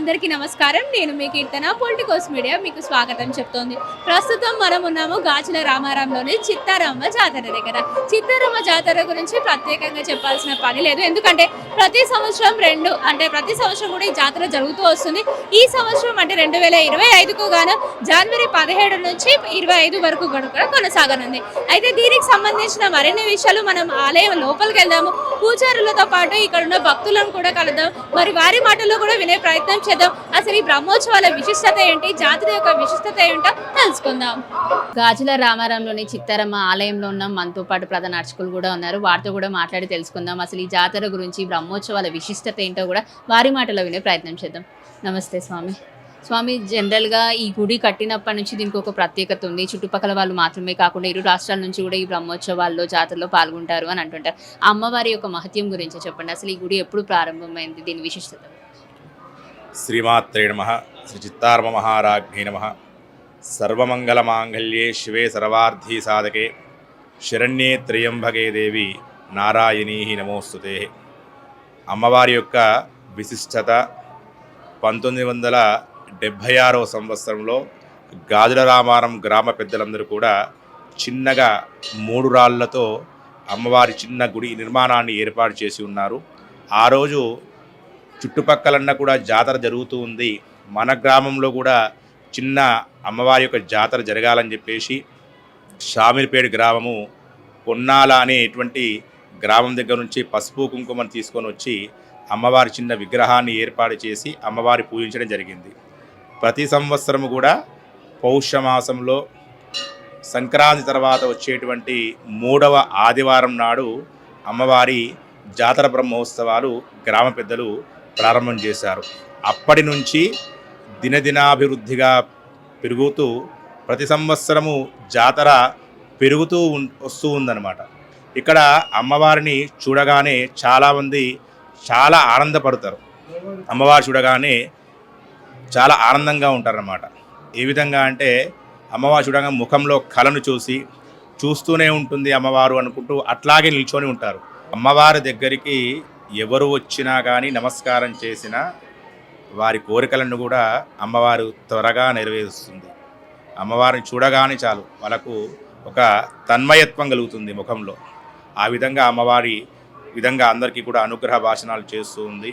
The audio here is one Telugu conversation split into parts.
అందరికీ నమస్కారం. నేను మీ కీర్తన పొలిటికోస్ మీడియా మీకు స్వాగతం చెప్తోంది. ప్రస్తుతం మనం ఉన్నాము గాజుల రామారంలోని చిత్తారమ్మ జాతర దగ్గర. చిత్తారమ్మ జాతర గురించి ప్రత్యేకంగా చెప్పాల్సిన పని లేదు. ఎందుకంటే ప్రతి సంవత్సరం రెండు అంటే ప్రతి సంవత్సరం కూడా ఈ జాతర జరుగుతూ వస్తుంది. ఈ సంవత్సరం అంటే రెండు వేల ఇరవై ఐదుకు గాను జనవరి పదిహేడు నుంచి ఇరవై ఐదు వరకు కూడా కొనసాగనుంది. అయితే దీనికి సంబంధించిన మరిన్ని విషయాలు మనం ఆలయం లోపలికి వెళ్దాము. పూజారులతో పాటు ఇక్కడ ఉన్న భక్తులను కూడా కలుద్దాం. మరి వారి మాటల్లో కూడా వినే ప్రయత్నం చేద్దాం. అసలు ఈ బ్రహ్మోత్సవాల విశిష్టత ఏంటి? జాతర యొక్క విశిష్టత ఏంటో తెలుసుకుందాం. గాజుల రామారంలోని చిత్తారమ్మ ఆలయంలో ఉన్న మనతో పాటు ప్రధాన అర్చకులు కూడా ఉన్నారు. వారితో కూడా మాట్లాడి తెలుసుకుందాం. అసలు ఈ జాతర గురించి బ్రహ్మోత్సవాల విశిష్టత ఏంటో కూడా వారి మాటలో వినే ప్రయత్నం చేద్దాం. నమస్తే స్వామి. స్వామి జనరల్గా ఈ గుడి కట్టినప్పటి నుంచి దీనికి ఒక ప్రత్యేకత ఉంది. చుట్టుపక్కల వాళ్ళు మాత్రమే కాకుండా ఇరు రాష్ట్రాల నుంచి కూడా ఈ బ్రహ్మోత్సవాల్లో జాతరలో పాల్గొంటారు అని అంటుంటారు. అమ్మవారి యొక్క మహత్యం గురించి చెప్పండి. అసలు ఈ గుడి ఎప్పుడు ప్రారంభమైంది? దీని విశిష్టత? శ్రీమాత్రే నమ. శ్రీ చిత్తార్మ మహారాజ్ఞే నమ. సర్వమంగళమాంగళ్యే శివే సర్వార్థీ సాధకే. శరణ్యే త్రయంభగే దేవి. నారాయణీ నమోస్తుతే. అమ్మవారి యొక్క విశిష్టత పంతొమ్మిది వందల డెబ్భై ఆరవ సంవత్సరంలో గాజుల రామారం గ్రామ పెద్దలందరూ కూడా చిన్నగా మూడు రాళ్ళతో అమ్మవారి చిన్న గుడి నిర్మాణాన్ని ఏర్పాటు చేసి ఉన్నారు. ఆ రోజు చుట్టుపక్కలన్నా కూడా జాతర జరుగుతూ ఉంది. మన గ్రామంలో కూడా చిన్న అమ్మవారి యొక్క జాతర జరగాలని చెప్పేసి షామిరిపేట గ్రామము పొన్నాల అనేటువంటి గ్రామం దగ్గర నుంచి పసుపు కుంకుమను తీసుకొని వచ్చి అమ్మవారి చిన్న విగ్రహాన్ని ఏర్పాటు చేసి అమ్మవారి పూజించడం జరిగింది. ప్రతి సంవత్సరము కూడా పౌష్యమాసంలో సంక్రాంతి తర్వాత వచ్చేటువంటి మూడవ ఆదివారం నాడు అమ్మవారి జాతర బ్రహ్మోత్సవాలు గ్రామ పెద్దలు ప్రారంభం చేశారు. అప్పటి నుంచి దినదినాభివృద్ధిగా పెరుగుతూ ప్రతి సంవత్సరము జాతర పెరుగుతూ వస్తూ ఉందన్నమాట. ఇక్కడ అమ్మవారిని చూడగానే చాలామంది చాలా ఆనందపడతారు. అమ్మవారు చూడగానే చాలా ఆనందంగా ఉంటారన్నమాట. ఏ విధంగా అంటే అమ్మవారు చూడగా ముఖంలో కళను చూసి చూస్తూనే ఉంటుంది అమ్మవారు అనుకుంటూ అట్లాగే నిల్చొని ఉంటారు. అమ్మవారి దగ్గరికి ఎవరు వచ్చినా కానీ నమస్కారం చేసినా వారి కోరికలను కూడా అమ్మవారు త్వరగా నెరవేరుస్తుంది. అమ్మవారిని చూడగానే చాలు. వాళ్ళకు ఒక తన్మయత్వం కలుగుతుంది ముఖంలో. ఆ విధంగా అమ్మవారి విధంగా అందరికీ కూడా అనుగ్రహ భాషణాలు చేస్తూ ఉంది.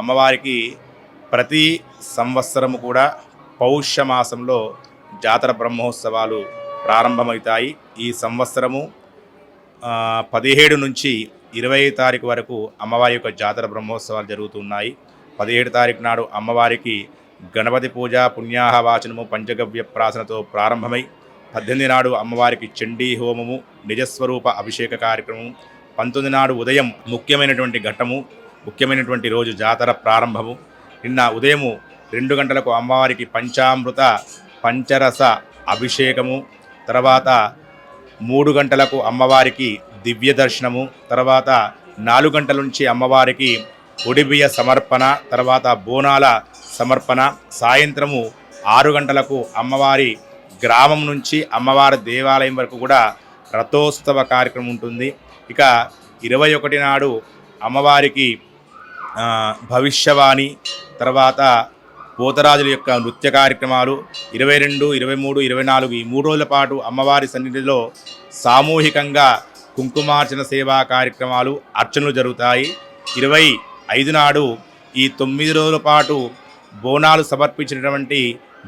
అమ్మవారికి ప్రతి సంవత్సరము కూడా పౌష్య మాసంలో జాతర బ్రహ్మోత్సవాలు ప్రారంభమవుతాయి. ఈ సంవత్సరము పదిహేడు నుంచి ఇరవై తారీఖు వరకు అమ్మవారి యొక్క జాతర బ్రహ్మోత్సవాలు జరుగుతున్నాయి పదిహేడు తారీఖు నాడు అమ్మవారికి గణపతి పూజ పుణ్యాహవాచనము పంచగవ్య ప్రాసనతో ప్రారంభమై పద్దెనిమిది నాడు అమ్మవారికి చండీ హోమము నిజస్వరూప అభిషేక కార్యక్రమం పంతొమ్మిది నాడు ఉదయం ముఖ్యమైనటువంటి ఘట్టము ముఖ్యమైనటువంటి రోజు జాతర ప్రారంభము. నిన్న ఉదయము రెండు గంటలకు అమ్మవారికి పంచామృత పంచరస అభిషేకము తర్వాత మూడు గంటలకు అమ్మవారికి దివ్య దర్శనము తర్వాత నాలుగు గంటల నుంచి అమ్మవారికి ఒడిబియ్య సమర్పణ తర్వాత బోనాల సమర్పణ సాయంత్రము ఆరు గంటలకు అమ్మవారి గ్రామం నుంచి అమ్మవారి దేవాలయం వరకు కూడా రథోత్సవ కార్యక్రమం ఉంటుంది. ఇక ఇరవై ఒకటి నాడు అమ్మవారికి భవిష్యవాణి తర్వాత పోతరాజుల యొక్క నృత్య కార్యక్రమాలు ఇరవై రెండు ఇరవై మూడు ఇరవై నాలుగు ఈ మూడు రోజుల పాటు అమ్మవారి సన్నిధిలో సామూహికంగా కుంకుమార్చన సేవా కార్యక్రమాలు అర్చనలు జరుగుతాయి. ఇరవై ఐదు నాడు ఈ తొమ్మిది రోజుల పాటు బోనాలు సమర్పించినటువంటి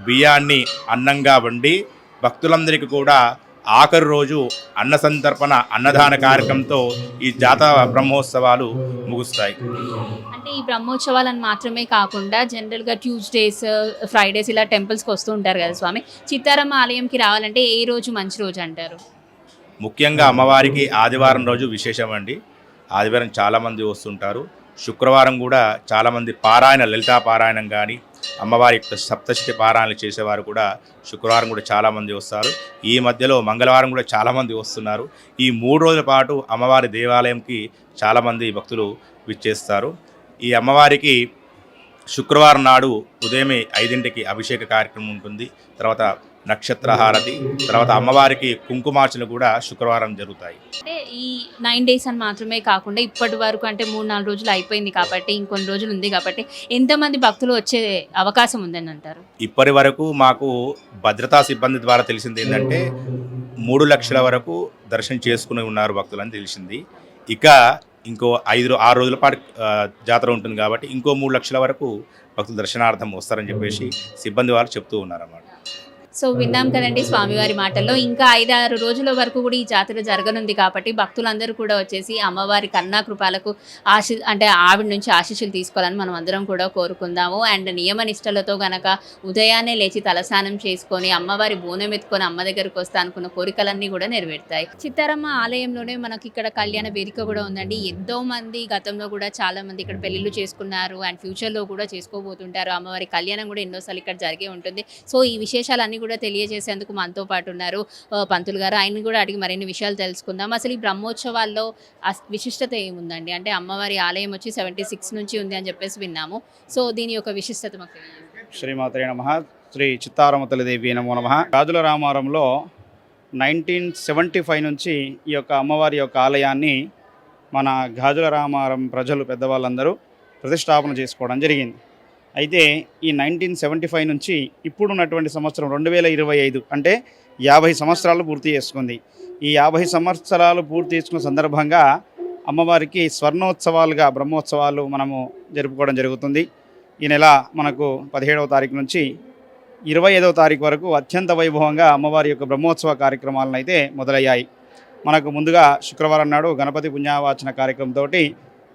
బియ్యాన్ని అన్నంగా వండి భక్తులందరికీ కూడా ఆఖరి రోజు అన్న సంతర్పణ అన్నదాన కార్యక్రమంతో ఈ జాతర బ్రహ్మోత్సవాలు ముగుస్తాయి. అంటే ఈ బ్రహ్మోత్సవాలను మాత్రమే కాకుండా జనరల్గా ట్యూస్డేస్ ఫ్రైడేస్ ఇలా టెంపుల్స్కి వస్తూ ఉంటారు కదా స్వామి. చిత్తారమ్మ ఆలయంకి రావాలంటే ఏ రోజు మంచి రోజు అంటారు? ముఖ్యంగా అమ్మవారికి ఆదివారం రోజు విశేషం అండి. ఆదివారం చాలామంది వస్తుంటారు. శుక్రవారం కూడా చాలామంది పారాయణ లలితా పారాయణం కానీ అమ్మవారి యొక్క సప్తశతి పారాయణలు చేసేవారు కూడా శుక్రవారం కూడా చాలామంది వస్తారు. ఈ మధ్యలో మంగళవారం కూడా చాలామంది వస్తున్నారు. ఈ మూడు రోజుల పాటు అమ్మవారి దేవాలయంకి చాలామంది భక్తులు విచ్చేస్తారు. ఈ అమ్మవారికి శుక్రవారం నాడు ఉదయమే ఐదింటికి అభిషేక కార్యక్రమం ఉంటుంది. తర్వాత నక్షత్రహారతి తర్వాత అమ్మవారికి కుంకుమార్చన కూడా శుక్రవారం జరుగుతాయి. అంటే ఈ నైన్ డేస్ అని మాత్రమే కాకుండా ఇప్పటి వరకు అంటే మూడు నాలుగు రోజులు అయిపోయింది కాబట్టి ఇంకొన్ని రోజులు ఉంది కాబట్టి ఎంతమంది భక్తులు వచ్చే అవకాశం ఉందని అంటారు? ఇప్పటి వరకు మాకు భద్రతా సిబ్బంది ద్వారా తెలిసింది ఏంటంటే మూడు లక్షల వరకు దర్శనం చేసుకుని ఉన్నారు భక్తులని తెలిసింది. ఇక ఇంకో ఐదు ఆరు రోజుల పాటు జాతర ఉంటుంది కాబట్టి ఇంకో మూడు లక్షల వరకు భక్తులు దర్శనార్థం వస్తారని చెప్పేసి సిబ్బంది వారు చెప్తూ ఉన్నారన్నమాట. సో విన్నాం కదండి స్వామివారి మాటల్లో. ఇంకా ఐదారు రోజుల వరకు కూడా ఈ జాతర జరగనుంది కాబట్టి భక్తులందరూ కూడా వచ్చేసి అమ్మవారి కన్నా కృపాలకు ఆశి అంటే ఆవిడ నుంచి ఆశీస్సులు తీసుకోవాలని మనం అందరం కూడా కోరుకుందాము. అండ్ నియమ నిష్టలతో గనక ఉదయాన్నే లేచి తలస్నానం చేసుకొని అమ్మవారి బోనం ఎత్తుకొని అమ్మ దగ్గరకు వస్తా అనుకున్న కోరికలన్నీ కూడా నెరవేరుతాయి. చిత్తారమ్మ ఆలయంలోనే మనకి ఇక్కడ కళ్యాణ వేదిక కూడా ఉందండి. ఎంతో మంది గతంలో కూడా చాలా మంది ఇక్కడ పెళ్ళిళ్ళు చేసుకున్నారు. అండ్ ఫ్యూచర్లో కూడా చేసుకోబోతుంటారు. అమ్మవారి కళ్యాణం కూడా ఎన్నోసార్లు ఇక్కడ జరిగే ఉంటుంది. సో ఈ విశేషాలన్నీ కూడా కూడా తెలియజేసేందుకు మనతో పాటు ఉన్నారు. పంతులు గారు ఆయన కూడా అడిగి మరిన్ని విషయాలు తెలుసుకుందాం. అసలు ఈ బ్రహ్మోత్సవాల్లో అస్- విశిష్టత ఏముందండి? అంటే అమ్మవారి ఆలయం వచ్చి సెవెంటీ సిక్స్ నుంచి ఉంది అని చెప్పేసి విన్నాము. సో దీని యొక్క విశిష్టత మాకు శ్రీమాత్రే నమ. శ్రీ చిత్తారమతల దేవి నమో నమ. రాజుల రామారంలో నైన్టీన్ సెవెంటీ ఫైవ్ నుంచి ఈ యొక్క అమ్మవారి యొక్క ఆలయాన్ని మన గాజుల రామారం ప్రజలు పెద్దవాళ్ళందరూ ప్రతిష్టాపన చేసుకోవడం జరిగింది. అయితే ఈ నైన్టీన్ సెవెంటీ ఫైవ్ నుంచి ఇప్పుడున్నటువంటి సంవత్సరం రెండు వేల ఇరవై ఐదు అంటే యాభై సంవత్సరాలు పూర్తి చేసుకుంది. ఈ యాభై సంవత్సరాలు పూర్తి చేసుకున్న సందర్భంగా అమ్మవారికి స్వర్ణోత్సవాలుగా బ్రహ్మోత్సవాలు మనము జరుపుకోవడం జరుగుతుంది. ఈ నెల మనకు పదిహేడవ తారీఖు నుంచి ఇరవై ఐదవ తారీఖు వరకు అత్యంత వైభవంగా అమ్మవారి యొక్క బ్రహ్మోత్సవ కార్యక్రమాలను అయితే మొదలయ్యాయి. మనకు ముందుగా శుక్రవారం నాడు గణపతి పుణ్యావాచన కార్యక్రమంతో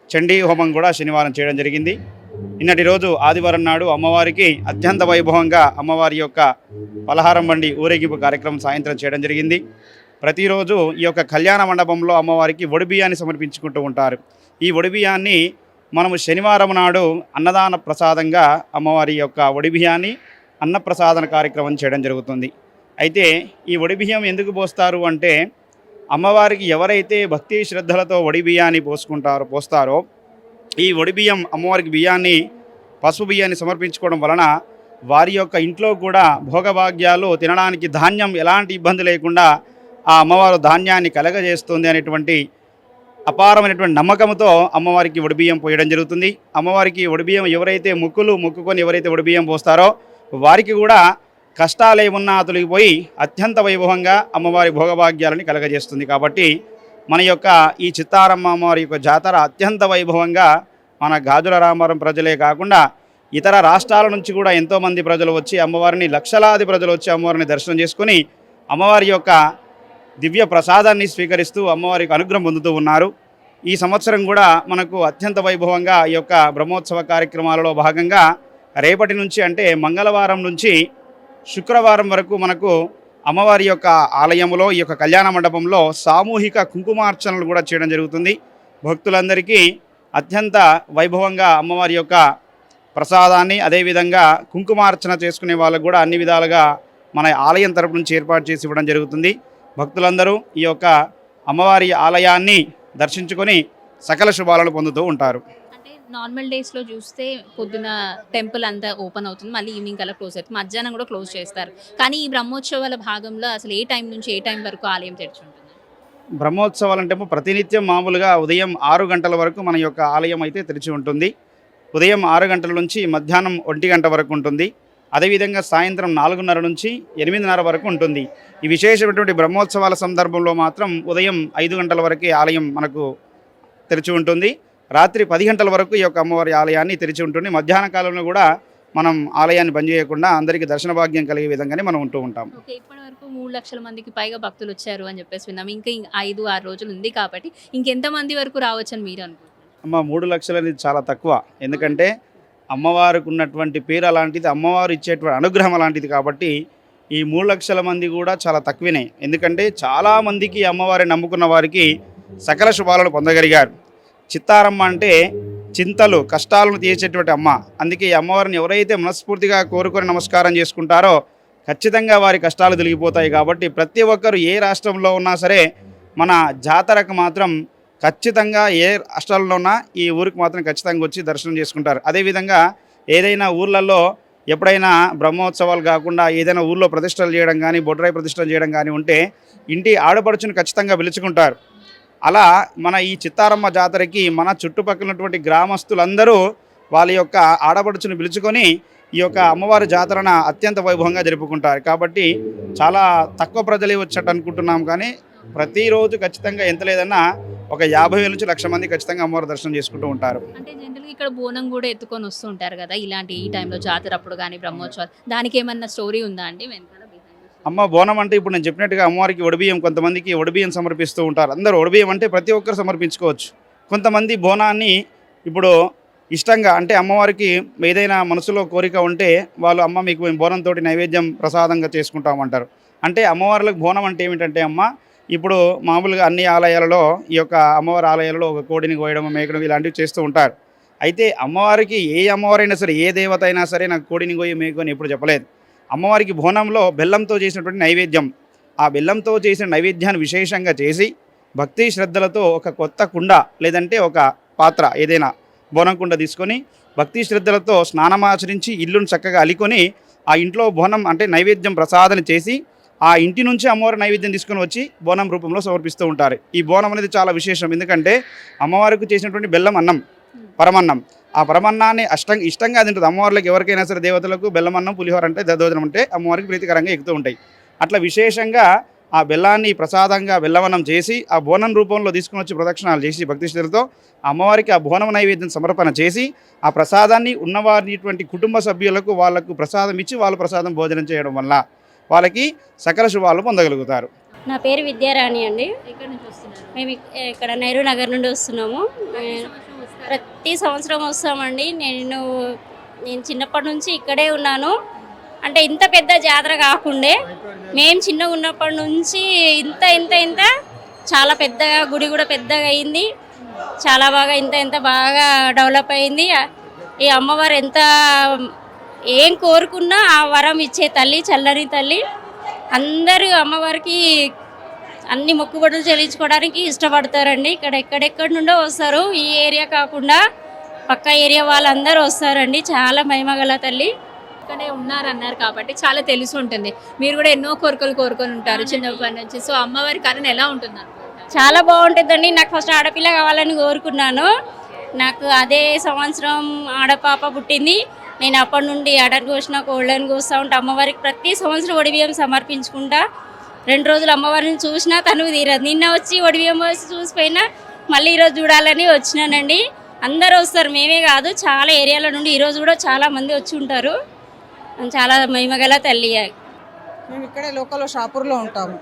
చండీ హోమం కూడా శనివారం చేయడం జరిగింది. నిన్నటి రోజు ఆదివారం నాడు అమ్మవారికి అత్యంత వైభవంగా అమ్మవారి యొక్క పలహారం బండి ఊరేగింపు కార్యక్రమం సాయంత్రం చేయడం జరిగింది. ప్రతిరోజు ఈ యొక్క కళ్యాణ మండపంలో అమ్మవారికి ఒడిబియ్యాన్ని సమర్పించుకుంటూ ఉంటారు. ఈ ఒడిబియ్యాన్ని మనము శనివారం నాడు అన్నదాన ప్రసాదంగా అమ్మవారి యొక్క ఒడిబియ్యాన్ని అన్నప్రసాదన కార్యక్రమం చేయడం జరుగుతుంది. అయితే ఈ ఒడిబియ్యం ఎందుకు పోస్తారు అంటే అమ్మవారికి ఎవరైతే భక్తి శ్రద్ధలతో ఒడిబియ్యాన్ని పోసుకుంటారో పోస్తారో ఈ ఒడిబియ్యం అమ్మవారికి బియ్యాన్ని పసుపు బియ్యాన్ని సమర్పించుకోవడం వలన వారి యొక్క ఇంట్లో కూడా భోగభాగ్యాలు తినడానికి ధాన్యం ఎలాంటి ఇబ్బంది లేకుండా ఆ అమ్మవారు ధాన్యాన్ని కలగజేస్తుంది అనేటువంటి అపారమైనటువంటి నమ్మకంతో అమ్మవారికి ఒడిబియ్యం పోయడం జరుగుతుంది. అమ్మవారికి ఒడిబియ్యం ఎవరైతే ముక్కులు మొక్కుకొని ఎవరైతే ఒడిబియ్యం పోస్తారో వారికి కూడా కష్టాలేమున్నా తొలగిపోయి అత్యంత వైభవంగా అమ్మవారి భోగభాగ్యాలని కలగజేస్తుంది. కాబట్టి మన యొక్క ఈ చిత్తారమ్మ అమ్మవారి యొక్క జాతర అత్యంత వైభవంగా మన గాజుల రామవరం ప్రజలే కాకుండా ఇతర రాష్ట్రాల నుంచి కూడా ఎంతోమంది ప్రజలు వచ్చి అమ్మవారిని లక్షలాది ప్రజలు వచ్చి అమ్మవారిని దర్శనం చేసుకుని అమ్మవారి యొక్క దివ్య ప్రసాదాన్ని స్వీకరిస్తూ అమ్మవారికి అనుగ్రహం పొందుతూ ఉన్నారు. ఈ సంవత్సరం కూడా మనకు అత్యంత వైభవంగా ఈ యొక్క బ్రహ్మోత్సవ కార్యక్రమాలలో భాగంగా రేపటి నుంచి అంటే మంగళవారం నుంచి శుక్రవారం వరకు మనకు అమ్మవారి యొక్క ఆలయంలో ఈ యొక్క కళ్యాణ మండపంలో సామూహిక కుంకుమార్చనలు కూడా చేయడం జరుగుతుంది. భక్తులందరికీ అత్యంత వైభవంగా అమ్మవారి యొక్క ప్రసాదాన్ని అదేవిధంగా కుంకుమార్చన చేసుకునే వాళ్ళకు కూడా అన్ని విధాలుగా మన ఆలయం తరపు నుంచి ఏర్పాటు చేసి ఇవ్వడం జరుగుతుంది. భక్తులందరూ ఈ యొక్క అమ్మవారి ఆలయాన్ని దర్శించుకొని సకల శుభాలను పొందుతూ ఉంటారు. నార్మల్ డేస్లో చూస్తే పొద్దున టెంపుల్ అంతా ఓపెన్ అవుతుంది మళ్ళీ ఈవినింగ్ కల్లా క్లోజ్ అవుతుంది. మధ్యాహ్నం కూడా క్లోజ్ చేస్తారు. కానీ ఈ బ్రహ్మోత్సవాల భాగంలో అసలు ఏ టైం నుంచి ఏ టైం వరకు ఆలయం తెరిచి ఉంటుంది? బ్రహ్మోత్సవాలు అంటే ప్రతినిత్యం మామూలుగా ఉదయం ఆరు గంటల వరకు మన యొక్క ఆలయం అయితే తెరిచి ఉంటుంది. ఉదయం ఆరు గంటల నుంచి మధ్యాహ్నం ఒంటి గంట వరకు ఉంటుంది. అదేవిధంగా సాయంత్రం నాలుగున్నర నుంచి ఎనిమిదిన్నర వరకు ఉంటుంది. ఈ విశేషమైనటువంటి బ్రహ్మోత్సవాల సందర్భంలో మాత్రం ఉదయం ఐదు గంటల వరకే ఆలయం మనకు తెరిచి ఉంటుంది. రాత్రి పది గంటల వరకు ఈ యొక్క అమ్మవారి ఆలయాన్ని తెరిచి ఉంటుంది. మధ్యాహ్న కాలంలో కూడా మనం ఆలయాన్ని బంద్ చేయకుండా అందరికీ దర్శన భాగ్యం కలిగే విధంగానే మనం ఉంటూ ఉంటాం. ఇప్పటి వరకు మూడు లక్షల మందికి పైగా భక్తులు వచ్చారు అని చెప్పేసి విన్నాం. ఇంకా ఐదు ఆరు రోజులు ఉంది కాబట్టి ఇంకెంత మంది వరకు రావచ్చు అని మీరు అనుకుంటున్నారు? అమ్మ మూడు లక్షలు అనేది చాలా తక్కువ. ఎందుకంటే అమ్మవారికి ఉన్నటువంటి పేరు అలాంటిది అమ్మవారు ఇచ్చేటువంటి అనుగ్రహం అలాంటిది కాబట్టి ఈ మూడు లక్షల మంది కూడా చాలా తక్కువనే. ఎందుకంటే చాలామందికి అమ్మవారిని నమ్ముకున్న వారికి సకల శుభాలను పొందగలిగారు. చిత్తారమ్మ అంటే చింతలు కష్టాలను తీర్చేటువంటి అమ్మ. అందుకే ఈ అమ్మవారిని ఎవరైతే మనస్ఫూర్తిగా కోరుకొని నమస్కారం చేసుకుంటారో ఖచ్చితంగా వారి కష్టాలు తొలగిపోతాయి కాబట్టి ప్రతి ఒక్కరు ఏ రాష్ట్రంలో ఉన్నా సరే మన జాతరకు మాత్రం ఖచ్చితంగా ఏ రాష్ట్రాల్లో ఉన్నా ఈ ఊరికి మాత్రం ఖచ్చితంగా వచ్చి దర్శనం చేసుకుంటారు. అదేవిధంగా ఏదైనా ఊర్లలో ఎప్పుడైనా బ్రహ్మోత్సవాలు కాకుండా ఏదైనా ఊర్లో ప్రతిష్టలు చేయడం కానీ బొడ్రాయి ప్రతిష్టలు చేయడం కానీ ఉంటే ఇంటి ఆడపడుచును ఖచ్చితంగా పిలుచుకుంటారు. అలా మన ఈ చిత్తారమ్మ జాతరకి మన చుట్టుపక్కల ఉన్నటువంటి గ్రామస్తులందరూ వాళ్ళ యొక్క ఆడపడుచును పిలుచుకొని ఈ యొక్క అమ్మవారి జాతరన అత్యంత వైభవంగా జరుపుకుంటారు. కాబట్టి చాలా తక్కువ ప్రజలే వచ్చేట్టు అనుకుంటున్నాం కానీ ప్రతిరోజు ఖచ్చితంగా ఎంత లేదన్నా ఒక యాభై వేల నుంచి లక్ష మంది ఖచ్చితంగా అమ్మవారి దర్శనం చేసుకుంటూ ఉంటారు. అంటే జనరల్గా ఇక్కడ బోనం కూడా ఎత్తుకొని వస్తూ ఉంటారు కదా ఇలాంటి ఈ టైంలో జాతర అప్పుడు కానీ బ్రహ్మోత్సవాలు. దానికి ఏమన్నా స్టోరీ ఉందా అండి వెనకాల? అమ్మ బోనం అంటే ఇప్పుడు నేను చెప్పినట్టుగా అమ్మవారికి ఒడిబియ్యం కొంతమందికి ఒడిబియ్యం సమర్పిస్తూ ఉంటారు. అందరూ ఒడిబియ్యం అంటే ప్రతి ఒక్కరు సమర్పించుకోవచ్చు. కొంతమంది బోనాన్ని ఇప్పుడు ఇష్టంగా అంటే అమ్మవారికి ఏదైనా మనసులో కోరిక ఉంటే వాళ్ళు అమ్మ మీకు మేము బోనంతో నైవేద్యం ప్రసాదంగా చేసుకుంటామంటారు అంటే అమ్మవార్లకు బోనం అంటే ఏమిటంటే అమ్మ ఇప్పుడు మామూలుగా అన్ని ఆలయాలలో ఈ యొక్క అమ్మవారి ఆలయాలలో ఒక కోడిని కోయడం మేకడం ఇలాంటివి చేస్తూ ఉంటారు. అయితే అమ్మవారికి ఏ అమ్మవారైనా సరే ఏ దేవత అయినా సరే నాకు కోడిని కోయి మేకని ఎప్పుడు చెప్పలేదు. అమ్మవారికి బోనంలో బెల్లంతో చేసినటువంటి నైవేద్యం. ఆ బెల్లంతో చేసిన నైవేద్యాన్ని విశేషంగా చేసి భక్తి శ్రద్ధలతో ఒక కొత్త కుండ లేదంటే ఒక పాత్ర ఏదైనా బోనం కుండ తీసుకొని భక్తి శ్రద్ధలతో స్నానమాచరించి ఇల్లును చక్కగా అలికొని ఆ ఇంట్లో బోనం అంటే నైవేద్యం ప్రసాదన చేసి ఆ ఇంటి నుంచి అమ్మవారి నైవేద్యం తీసుకొని వచ్చి బోనం రూపంలో సమర్పిస్తూ ఉంటారు. ఈ బోనం అనేది చాలా విశేషం. ఎందుకంటే అమ్మవారికి చేసినటువంటి బెల్లం అన్నం పరమన్నం. ఆ పరమన్నాన్ని అష్టం ఇష్టంగా తింటుంది. అమ్మవార్లకు ఎవరికైనా సరే దేవతలకు బెల్లం అన్నం పులిహోర అంటే దద్దోజనం అంటే అమ్మవారికి ప్రీతికరంగా ఎక్కుతూ ఉంటాయి. అట్లా విశేషంగా ఆ బెల్లాన్ని ప్రసాదంగా బెల్లవనం చేసి ఆ బోనం రూపంలో తీసుకుని వచ్చి ప్రదక్షిణాలు చేసి భక్తి శ్రద్ధలతో అమ్మవారికి ఆ బోనం నైవేద్యం సమర్పణ చేసి ఆ ప్రసాదాన్ని ఉన్నవారిటువంటి కుటుంబ సభ్యులకు వాళ్ళకు ప్రసాదం ఇచ్చి వాళ్ళు ప్రసాదం భోజనం చేయడం వల్ల వాళ్ళకి సకల శుభాలు పొందగలుగుతారు. నా పేరు విద్యారాణి అండి. మేము ఇక్- ఇక్కడ నెహ్రూ నగర్ నుండి వస్తున్నాము. ప్రతి సంవత్సరం సంవత్సరం వస్తామండి. నేను నేను చిన్నప్పటి నుంచి ఇక్కడే ఉన్నాను. అంటే ఇంత పెద్ద జాతర కాకుండే మేము చిన్నగా ఉన్నప్పటి నుంచి ఇంత ఇంత ఇంత చాలా పెద్దగా గుడి కూడా పెద్దగా అయింది. చాలా బాగా ఇంత ఇంత బాగా డెవలప్ అయింది. ఈ అమ్మవారు ఎంత ఏం కోరుకున్నా ఆ వరం ఇచ్చే తల్లి చల్లని తల్లి. అందరూ అమ్మవారికి అన్ని మొక్కుబడులు చెల్లించుకోవడానికి ఇష్టపడతారండి. ఇక్కడ ఎక్కడెక్కడి నుండో వస్తారు. ఈ ఏరియా కాకుండా పక్క ఏరియా వాళ్ళందరూ వస్తారండి. చాలా మహిమగల తల్లి. ఇక్కడే ఉన్నారన్నారు కాబట్టి చాలా తెలిసి ఉంటుంది. మీరు కూడా ఎన్నో కోరికలు కోరుకొని ఉంటారు చిన్నప్పటి నుంచి. సో అమ్మవారి కరుణ ఎలా ఉంటుంది? చాలా బాగుంటుందండి. నాకు ఫస్ట్ ఆడపిల్ల కావాలని కోరుకున్నాను. నాకు అదే సంవత్సరం ఆడపాప పుట్టింది. నేను అప్పటి నుండి ఆడని కోసిన కోళ్ళని కోస్తూ ఉంటా అమ్మవారికి ప్రతి సంవత్సరం ఒడిబియ్యం సమర్పించుకుంటా. రెండు రోజులు అమ్మవారిని చూసినా తను తీరదు. నిన్న వచ్చి ఒడిబియ్యం వచ్చి చూసిపోయినా మళ్ళీ ఈరోజు చూడాలని వచ్చినానండి. అందరూ వస్తారు మేమే కాదు చాలా ఏరియాల నుండి ఈరోజు కూడా చాలా మంది వచ్చి ఉంటారు. చాలా మహిమగల తల్లి. మేము ఇక్కడే లోకల్లో షాపూర్లో ఉంటాము?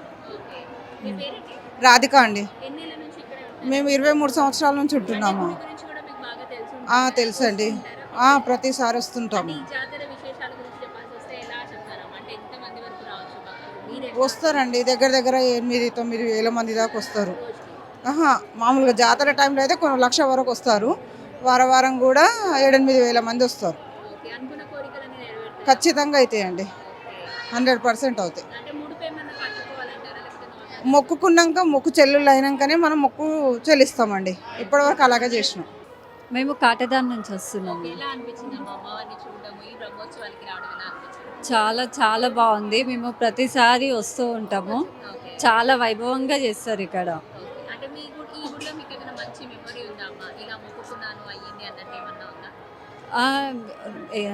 రాధిక అండి? మేము ఇరవై మూడు సంవత్సరాల నుంచి ఉంటున్నాము. తెలుసండి. ప్రతిసారి వస్తుంటాము. వస్తారండి. దగ్గర దగ్గర ఎనిమిది తొమ్మిది వేల మంది దాకా వస్తారు. ఆహా మామూలుగా జాతర టైంలో అయితే కొన్ని లక్ష వరకు వస్తారు. వారం వారం కూడా ఏడెనిమిది వేల మంది వస్తారు. ఖచ్చితంగా అవుతాయండి హండ్రెడ్ పర్సెంట్ అవుతాయి? మొక్కుకున్నాక మొక్కు చెల్లుళ్ళు అయినాకనే మనం మొక్కు చెల్లిస్తామండి. ఇప్పటివరకు అలాగే చేసినాం. మేము కాటదాన్ నుంచి వస్తున్నాము చాలా చాలా బాగుంది. మేము ప్రతిసారి వస్తూ ఉంటాము. చాలా వైభవంగా చేస్తారు ఇక్కడ.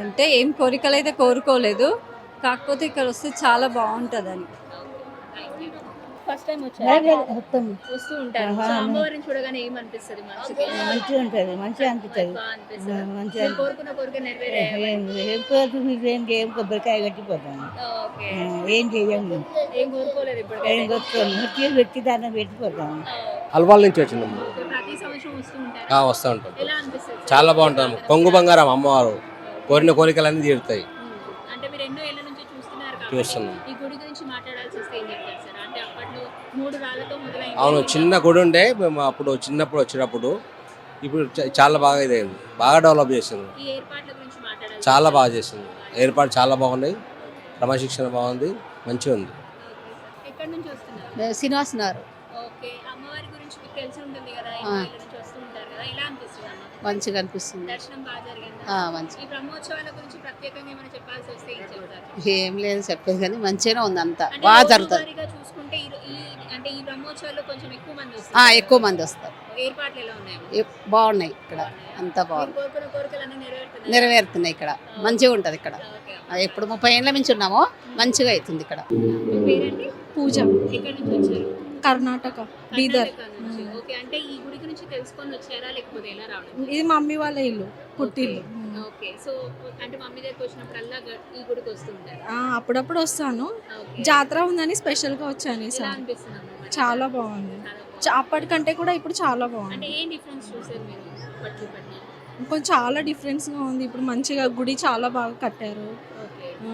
అంటే ఏం కోరికలు అయితే కోరుకోలేదు. కాకపోతే ఇక్కడ వస్తే చాలా బాగుంటుందని. ఫస్ట్ టైం వచ్చారు? మొత్తం. వస్తూ ఉంటారు. సో అమ్మవారిని చూడగానే ఏమనిపిస్తుంది మనసుకి? మంచిగా ఉంటుంది మంచిగా అనిపిస్తుంది. బాగా అనిపిస్తుంది. మంచిగా మీరు కోరుకున్న కోరిక నెరవేరే ఏం ఏం కోరుకు మీకు ఏం చేయం కొబ్బరికాయ కట్టిపోతాను ఓకే. ఏం చెయ్యము ఏం కోరుకోలేదు ఇప్పుడు ఏం పెట్టి దాన్ని పెట్టిపోతాము అల్వాల్ నుంచి ప్రతి సంవత్సరం వస్తూ ఉంటారు. ఆ, వస్తూ ఉంటాం ఎలా అనిపిస్తుంది? చాలా బాగుంటుంది కొంగు బంగారం అమ్మవారు కోరిన కోరికలన్నీ తీరుతాయి. ఉమ్. అంటే మీరు ఎన్నో ఏళ్ళ నుంచి చూస్తున్నారు కాబట్టి చూస్తున్నాం. ఈ గుడి అవును చిన్న గుడి ఉండే మేము అప్పుడు చిన్నప్పుడు వచ్చినప్పుడు. ఇప్పుడు చాలా బాగా ఇదైంది. బాగా డెవలప్ చేసింది. ఈ ఏర్పాట్ల గురించి మాట్లాడాలి. చాలా బాగా చేసింది. ఏర్పాటు చాలా బాగున్నాయి. క్రమశిక్షణ బాగుంది. మంచిగా ఉంది. ఎక్కడి నుంచి వస్తున్నారు? శ్రీనివాస్ ఓకే అమ్మవారి గురించి మీకు తెలిసి ఉంటుంది కదా ఎలా అనిపిస్తుంది అమ్మ? మంచిగా అనిపిస్తుంది. దర్శనం బాగా జరిగిందా? ఆ, మంచి ఈ బ్రహ్మోత్సవాల గురించి ప్రత్యేకంగా ఏమైనా చెప్పాల్సి వస్తే ఏం చెప్తారు? ఏం లేదు చెప్పేది కానీ మంచిగానే ఉంది అంతా. బాగా జరుగుతుంది. చూసుకుంటే ఈ అంటే ఈ బ్రహ్మోత్సవాల్లో కొంచెం ఎక్కువ మంది ఆ, వస్తారు ఎక్కువ మంది వస్తారు. ఏర్పాట్లు ఎలా ఉన్నాయి ఎ- బాగున్నాయి ఇక్కడ. అంతా బాగుంది. నెరవేరుతున్నాయి? ఇక్కడ. మంచిగా ఉంటుంది ఇక్కడ. ఎప్పుడు ముప్పై ఏళ్ళ నుంచి ఉన్నామో మంచిగా అవుతుంది ఇక్కడ. పూజ. ఎక్కడి నుంచి వచ్చారు? కర్ణాటక బీదర్. ఓకే అంటే ఈ గుడి గురించి తెలుసుకొని వచ్చారా లేకపోతే ఎలా రావడం? ఇది మమ్మీ వాళ్ళ ఇల్లు పుట్టిల్లు. ఓకే సో అంటే మమ్మీ దగ్గరికి వచ్చినప్పుడల్లా గ- ఈ గుడికి వస్తుంటారు. అప్పుడప్పుడు వస్తాను. జాతర ఉందని స్పెషల్గా వచ్చాను ఈసారి? చాలా బాగుంది. అప్పటికంటే కూడా ఇప్పుడు చాలా అంటే బాగుంది ఏం డిఫరెన్స్ చూసారు మీరు కొంచెం చాలా డిఫరెన్స్గా ఉంది. ఇప్పుడు మంచిగా గుడి చాలా బాగా కట్టారు.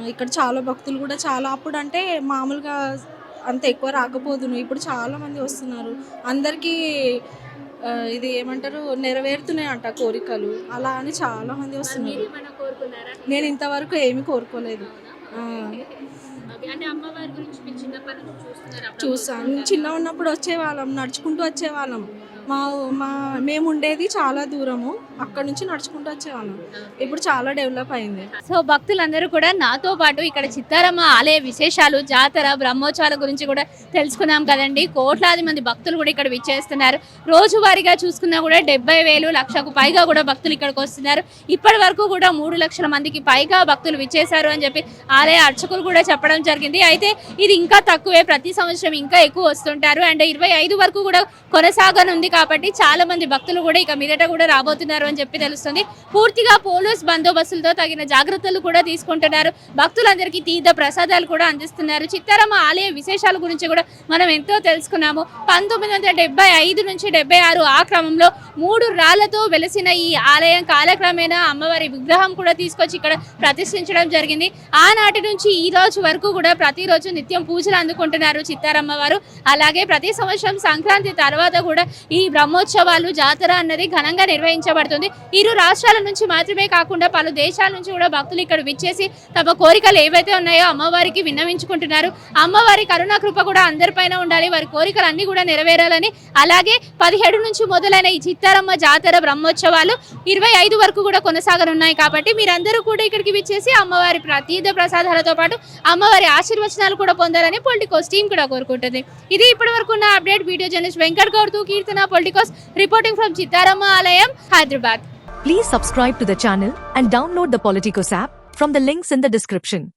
ఇక్కడ చాలా భక్తులు కూడా చాలా అప్పుడు అంటే మామూలుగా అంత ఎక్కువ రాకపోదును. ఇప్పుడు చాలా మంది వస్తున్నారు. అందరికీ ఇది ఏమంటారు? నెరవేరుతున్నాయి అంట కోరికలు. అలా అని చాలా మంది వస్తున్నారు. నేను ఇంతవరకు ఏమీ కోరుకోలేదు. చూసాను? చిన్న ఉన్నప్పుడు వచ్చేవాళ్ళం నడుచుకుంటూ వచ్చేవాళ్ళం. మా మా మేము ఉండేది చాలా దూరము. అక్కడ నుంచి నడుచుకుంటూ వచ్చేవాళ్ళం. ఇప్పుడు చాలా డెవలప్ అయింది. సో భక్తులందరూ కూడా నాతో పాటు ఇక్కడ చిత్తారమ్మ ఆలయ విశేషాలు జాతర బ్రహ్మోత్సవాల గురించి కూడా తెలుసుకున్నాం కదండి. కోట్లాది మంది భక్తులు కూడా ఇక్కడ విచ్చేస్తున్నారు. రోజువారీగా చూసుకున్నా కూడా డెబ్బై వేలు లక్షకు పైగా కూడా భక్తులు ఇక్కడికి వస్తున్నారు. ఇప్పటి వరకు కూడా మూడు లక్షల మందికి పైగా భక్తులు విచ్చేశారు అని చెప్పి ఆలయ అర్చకులు కూడా చెప్పడం జరిగింది. అయితే ఇది ఇంకా తక్కువే. ప్రతి సంవత్సరం ఇంకా ఎక్కువ వస్తుంటారు. అండ్ ఇరవై ఐదు వరకు కూడా కొనసాగనుంది కాబట్టి చాలా మంది భక్తులు కూడా ఇక మీదట కూడా రాబోతున్నారు అని చెప్పి తెలుస్తుంది. పూర్తిగా పోలీస్ బందోబస్తులతో తగిన జాగ్రత్తలు కూడా తీసుకుంటున్నారు. భక్తులందరికీ తీర్థ ప్రసాదాలు కూడా అందిస్తున్నారు. చిత్తారమ్మ ఆలయ విశేషాల గురించి కూడా మనం ఎంతో తెలుసుకున్నాము. పంతొమ్మిది వందల ఐదు నుంచి డెబ్బై ఆరు ఆ క్రమంలో మూడు రాళ్ళతో వెలిసిన ఈ ఆలయం కాలక్రమేణా అమ్మవారి విగ్రహం కూడా తీసుకొచ్చి ఇక్కడ ప్రతిష్ఠించడం జరిగింది. ఆనాటి నుంచి ఈ రోజు వరకు కూడా ప్రతిరోజు నిత్యం పూజలు అందుకుంటున్నారు చిత్తారమ్మ వారు. అలాగే ప్రతి సంవత్సరం సంక్రాంతి తర్వాత కూడా ఈ ఈ బ్రహ్మోత్సవాలు జాతర అన్నది ఘనంగా నిర్వహించబడుతుంది. ఇరు రాష్ట్రాల నుంచి మాత్రమే కాకుండా పలు దేశాల నుంచి కూడా భక్తులు ఇక్కడ విచ్చేసి తమ కోరికలు ఏవైతే ఉన్నాయో అమ్మవారికి విన్నవించుకుంటున్నారు. అమ్మవారి కరుణా కృప కూడా అందరిపైన ఉండాలి. వారి కోరికలు అన్ని కూడా నెరవేరాలని. అలాగే పదిహేడు నుంచి మొదలైన ఈ చిత్తారమ్మ జాతర బ్రహ్మోత్సవాలు ఇరవై ఐదు వరకు కూడా కొనసాగనున్నాయి కాబట్టి మీరందరూ కూడా ఇక్కడికి విచ్చేసి అమ్మవారి ప్రతీద తీర్థ ప్రసాదాలతో పాటు అమ్మవారి ఆశీర్వచనాలు కూడా పొందాలని పొలిటికోస్ టీం కూడా కోరుకుంటుంది. ఇది ఇప్పటి వరకు ఉన్న update. Video journalist Venkat గౌడ్తో Keerthana Politicos reporting from Chitarama Alayam, Hyderabad. Please subscribe to the channel and download the Politicos app from the links in the description.